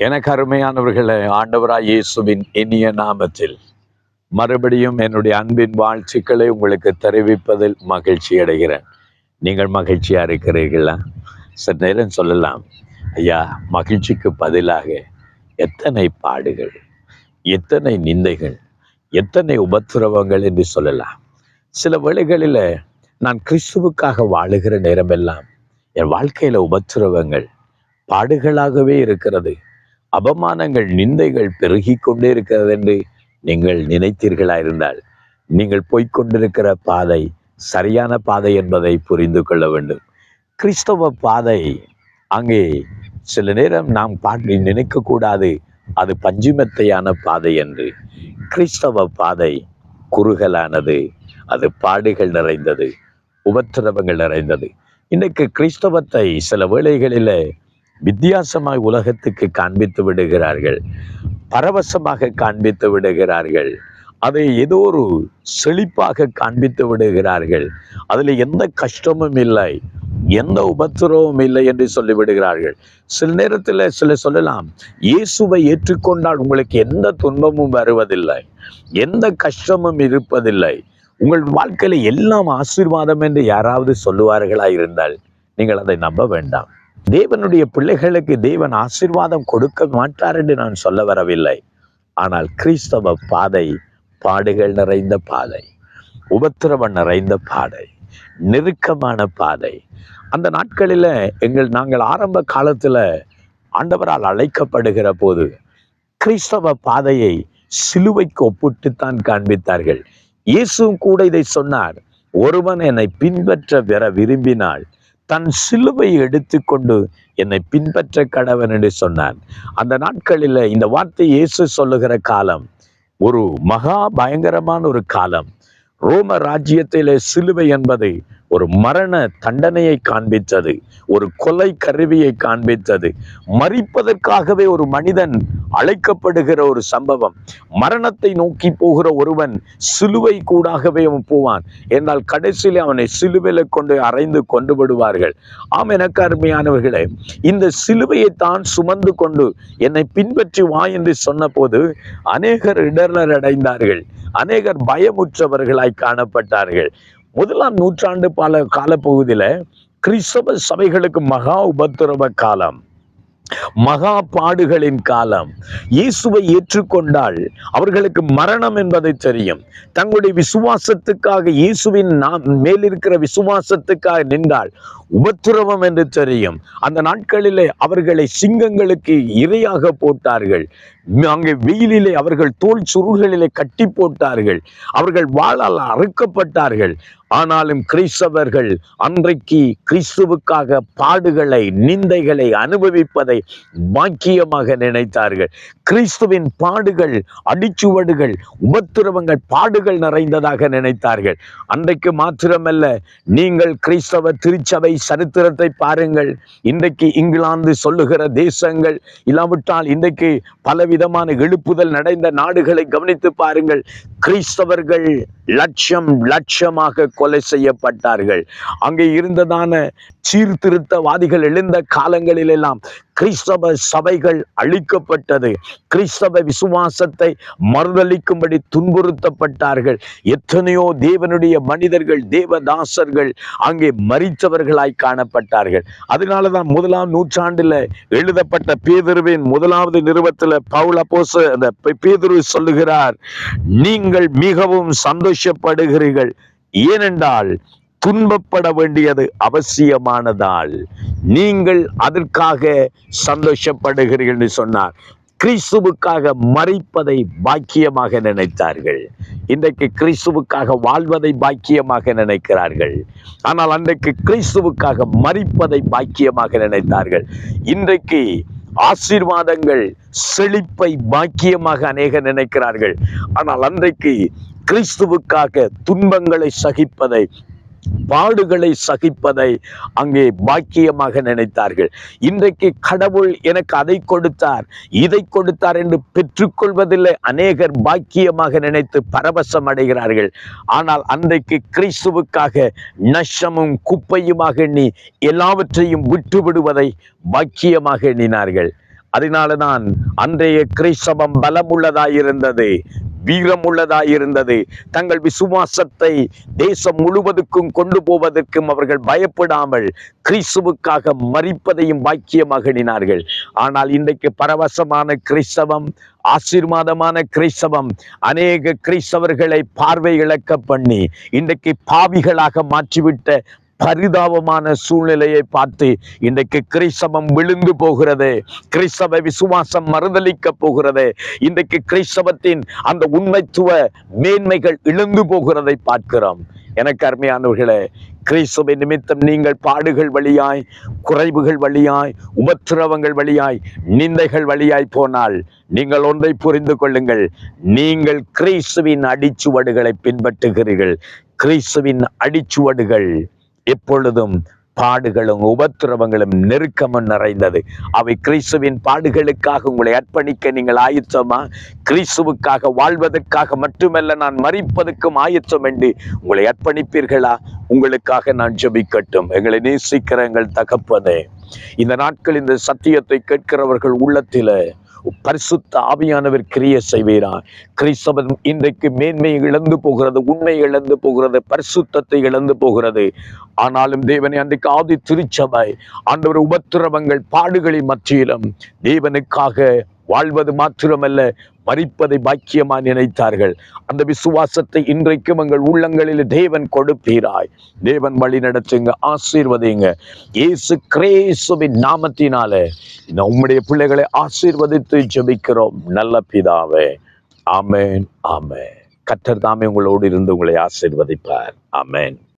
எனக்கு அருமையானவர்களே ஆண்டவராய் இயேசுவின் இனிய நாமத்தில் மறுபடியும் என்னுடைய அன்பின் வாழ்த்துக்களை உங்களுக்கு தெரிவிப்பதில் மகிழ்ச்சி அடைகிறேன். நீங்கள் மகிழ்ச்சியா இருக்கிறீர்களா? சில நேரம் சொல்லலாம். ஐயா மகிழ்ச்சிக்கு பதிலாக எத்தனை பாடுகள் எத்தனை நிந்தைகள் எத்தனை உபத்திரவங்கள் என்று சொல்லலாம். சில வேளைகளில் நான் கிறிஸ்துவுக்காக வாழுகிற நேரமெல்லாம் என் வாழ்க்கையில உபத்திரவங்கள் பாடுகளாகவே இருக்கிறது. அபமானங்கள் நிந்தைகள் பெருகி கொண்டே இருக்கிறது என்று நீங்கள் நினைத்தீர்களா இருந்தால் நீங்கள் போய்க்கொண்டிருக்கிற பாதை சரியான பாதை என்பதை புரிந்து கொள்ள வேண்டும். கிறிஸ்தவ பாதை அங்கே சில நேரம் நாம் பாட்டி நினைக்கக்கூடாது. அது பஞ்சுமெத்தையான பாதை என்று. கிறிஸ்தவ பாதை குறுகலானது. அது பாடுகள் நிறைந்தது உபத்திரவங்கள் நிறைந்தது. இன்னைக்கு கிறிஸ்தவத்தை சில வேளைகளில் வித்தியாசமாய் உலகத்துக்கு காண்பித்து விடுகிறார்கள். பரவசமாக காண்பித்து விடுகிறார்கள். அதை ஏதோ ஒரு செழிப்பாக காண்பித்து விடுகிறார்கள். அதில் எந்த கஷ்டமும் இல்லை. எந்த உபத்திரவமும் இல்லை என்று சொல்லிவிடுகிறார்கள் சில நேரத்தில் சில சொல்லலாம் இயேசுவை ஏற்றுக்கொண்டால் உங்களுக்கு எந்த துன்பமும் வருவதில்லை. எந்த கஷ்டமும் இருப்பதில்லை. உங்கள் வாழ்க்கையில எல்லாம் ஆசீர்வாதம் என்று யாராவது சொல்லுவார்களா இருந்தால் நீங்கள் அதை நம்ப வேண்டாம். தேவனுடைய பிள்ளைகளுக்கு தேவன் ஆசீர்வாதம் கொடுக்க மாட்டார் என்று நான் சொல்ல வரவில்லை. ஆனால் கிறிஸ்தவ பாதை பாடுகள் நிறைந்த பாதை உபத்திரவம் நிறைந்த பாதை நெருக்கமான பாதை. அந்த நாட்களில் எங்கள் நாங்கள் ஆரம்ப காலத்தில் ஆண்டவரால் அழைக்கப்படுகிற போது கிறிஸ்தவ பாதையை சிலுவைக்கு ஒப்பிட்டுத்தான் காண்பித்தார்கள். இயேசுவும் கூட இதை சொன்னார் ஒருவன் என்னை பின்பற்ற பெற விரும்பினால் தன் சிலுவை எடுத்துக்கொண்டு என்னை பின்பற்ற கடவன் என்று சொன்னான். அந்த நாட்களில் இந்த வார்த்தை இயேசு சொல்லுகிற காலம் ஒரு மகா பயங்கரமான ஒரு காலம். ரோம ராஜ்யத்திலே சிலுவை என்பது ஒரு மரண தண்டனையை காண்பித்தது ஒரு கொலை கருவியை காண்பித்தது மறிப்பதற்காகவே ஒரு மனிதன் அழைக்கப்படுகிற ஒரு சம்பவம். மரணத்தை நோக்கி போகிற ஒருவன் சிலுவை கூடாகவே அவன் போவான். என்றால் கடைசியிலே அவனை சிலுவையில் கொண்டு அறைந்து கொண்டு விடுவார்கள். ஆம் எனக்கு அருமையானவர்களே இந்த சிலுவையை தான் சுமந்து கொண்டு என்னை பின்பற்றி வா என்று சொன்னபோது அநேகர் இடர்லர் அடைந்தார்கள் அநேகர் பயமுற்றவர்களாய் காணப்பட்டார்கள். முதலாம் நூற்றாண்டு பல காலப்பகுதியில கிறிஸ்தவ சபைகளுக்கு மகா உபத்திரவ காலம். மகா பாடுகளின் காலம். இயேசுவை ஏற்றுக்கொண்டால் அவர்களுக்கு மரணம் என்பதை தெரியும். தங்களுடைய விசுவாசத்துக்காக இயேசுவின் நாம் மேலிருக்கிற விசுவாசத்துக்காக நின்றால் உபத்திரவம் என்று தெரியும். அந்த நாட்களிலே அவர்களை சிங்கங்களுக்கு இரையாக போட்டார்கள். அங்கே வெயிலிலே அவர்கள் தோல் சுருள்களிலே கட்டி போட்டார்கள். அவர்கள் வாழால் அறுக்கப்பட்டார்கள். ஆனாலும் கிறிஸ்தவர்கள் அன்றைக்கு கிறிஸ்துவுக்காக பாடுகளை நிந்தைகளை அனுபவிப்பதை பாக்கியமாக நினைத்தார்கள். கிறிஸ்துவின் பாடுகள் அடிச்சுவடுகள் உபத்திரவங்கள் பாடுகள் நிறைந்ததாக நினைத்தார்கள். அன்றைக்கு மாத்திரமல்ல நீங்கள் கிறிஸ்தவ திருச்சபை சரித்திரத்தை பாருங்கள். இன்றைக்கு இங்கிலாந்து சொல்லுகிற தேசங்கள் இல்லாவிட்டால் இன்றைக்கு பலவிதமான எழுப்புதல் நடந்த நாடுகளை கவனித்து பாருங்கள். கிறிஸ்தவர்கள் லட்சம் லட்சமாக கொலை செய்யப்பட்டார்கள். அங்கே இருந்ததான சீர்திருத்தவாதிகள் எழுந்த காலங்களிலெல்லாம் கிறிஸ்தவ சபைகள் அழிக்கப்பட்டது. கிறிஸ்தவ விசுவாசத்தை மறுதளிக்கும்படி துன்புறுத்தப்பட்டார்கள். எத்தனையோ தேவனுடைய மனிதர்கள் தேவதாசர்கள் அங்கே மறித்தவர்களாய் காணப்பட்டார்கள். அதனாலதான் முதலாம் நூற்றாண்டில் எழுதப்பட்ட பேதுருவின் முதலாவது நிறுவத்தில் பவுல போச அந்த பேதுரு சொல்லுகிறார் நீங்கள் மிகவும் சந்தோஷப்படுகிறீர்கள். ஏனென்றால் துன்பப்பட வேண்டியது அவசியமானதால் நீங்கள் அதற்காக சந்தோஷப்படுகிறீர்கள் என்று சொன்னார். கிறிஸ்துவுக்காக மறிப்பதை பாக்கியமாக நினைத்தார்கள். இன்றைக்கு கிறிஸ்துவுக்காக வாழ்வதை பாக்கியமாக நினைக்கிறார்கள். ஆனால் அன்றைக்கு கிறிஸ்துவுக்காக மறிப்பதை பாக்கியமாக நினைத்தார்கள். இன்றைக்கு ஆசீர்வாதங்கள் செழிப்பை பாக்கியமாக அநேக நினைக்கிறார்கள். ஆனால் அன்றைக்கு கிறிஸ்துவுக்காக துன்பங்களை சகிப்பதை பாடுகளை சகிப்பதை அங்கே பாக்கியமாக நினைத்தார்கள். இன்றைக்கு கடவுள் எனக்கு அதை கொடுத்தார் இதை கொடுத்தார் என்று பெற்றுக்கொள்வதில்லை. அநேகர் பாக்கியமாக நினைத்து பரவசம் அடைகிறார்கள். ஆனால் அன்றைக்கு கிறிஸ்துவுக்காக நஷ்டமும் குப்பையுமாக எண்ணி எல்லாவற்றையும் விட்டு விடுவதை பாக்கியமாக எண்ணினார்கள். அதனால தான் அன்றைய கிறிஸ்தவம் பலமுள்ளதாயிருந்தது. வீரமுள்ளதாயிருந்தது. தங்கள் விசுவாசத்தை தேசம் முழுவதுக்கும் கொண்டு போவதற்கும் அவர்கள் பயப்படாமல் கிறிஸ்துவுக்காக மறிப்பதையும் பாக்கியமாக எண்ணினார்கள். ஆனால் இன்றைக்கு பரவசமான கிறிஸ்தவம் ஆசீர்வாதமான கிறிஸ்தவம் அநேக கிறிஸ்தவர்களை பார்வை இழக்க பண்ணி இன்றைக்கு பாவிகளாக மாற்றிவிட்ட பரிதாபமான சூழ்நிலையை பார்த்து இன்றைக்கு கிறிஸ்தவம் விழுந்து போகிறது. கிறிஸ்தவ விசுவாசம் மறுதளிக்க போகிறது. இன்றைக்கு கிறிஸ்தவத்தின் அந்த உண்மைத்துவ மேன்மைகள் இழந்து போகிறதை பார்க்கிறோம். எனக்கு அருமையானவர்களே கிறிஸ்தவ நிமித்தம் நீங்கள் பாடுகள் வழியாய் குறைவுகள் வழியாய் உபத்திரவங்கள் வழியாய் நிந்தைகள் வழியாய் போனால் நீங்கள் ஒன்றை புரிந்து கொள்ளுங்கள். நீங்கள் கிறிஸ்துவின் அடிச்சுவடுகளை பின்பற்றுகிறீர்கள். கிறிஸ்துவின் அடிச்சுவடுகள் எப்பொழுதும் பாடுகளும் உபத்திரவங்களும் நெருக்கமும் நிறைந்தது. அவை கிறிஸ்துவின் பாடுகளுக்காக உங்களை அர்ப்பணிக்க நீங்கள் ஆயுத்தமா? கிறிஸ்துவுக்காக வாழ்வதற்காக மட்டுமல்ல நான் மறிப்பதற்கும் ஆயுத்தம் என்று உங்களை அர்ப்பணிப்பீர்களா? உங்களுக்காக நான் ஜபிக்கட்டும். எங்களை நேசிக்கிற எங்கள் தகப்பதே இந்த நாட்கள் இந்த சத்தியத்தை கேட்கிறவர்கள் உள்ளத்தில பரிசுத்த ஆவியானவர் கிரிய செய்வீரா கிறிஸ்தவன் இன்றைக்கு மேன்மையை இழந்து போகிறது உண்மை இழந்து போகிறது பரிசுத்தத்தை இழந்து போகிறது. ஆனாலும் தேவனை அன்றைக்கு ஆதி திருச்சபை ஆண்டவர் உபத்திரவங்கள் பாடுகளின் மத்தியிலும் தேவனுக்காக வாழ்வது மாத்திரமல்ல மறிப்பதை பாக்கியமா நினைத்தார்கள். அந்த விசுவாசத்தை இன்றைக்கும் எங்கள் உள்ளங்களில் தேவன் கொடுப்பீராய். தேவன் வழி நடத்துங்க ஆசீர்வதிங்க. இயேசு கிரேசுவின் நாமத்தினால நம்முடைய உம்முடைய பிள்ளைகளை ஆசீர்வதித்து ஜபிக்கிறோம். நல்ல பிதாவே. ஆமேன் ஆமேன். கற்றர் தாமே உங்களோடு இருந்து உங்களை ஆசீர்வதிப்பார். ஆமேன்.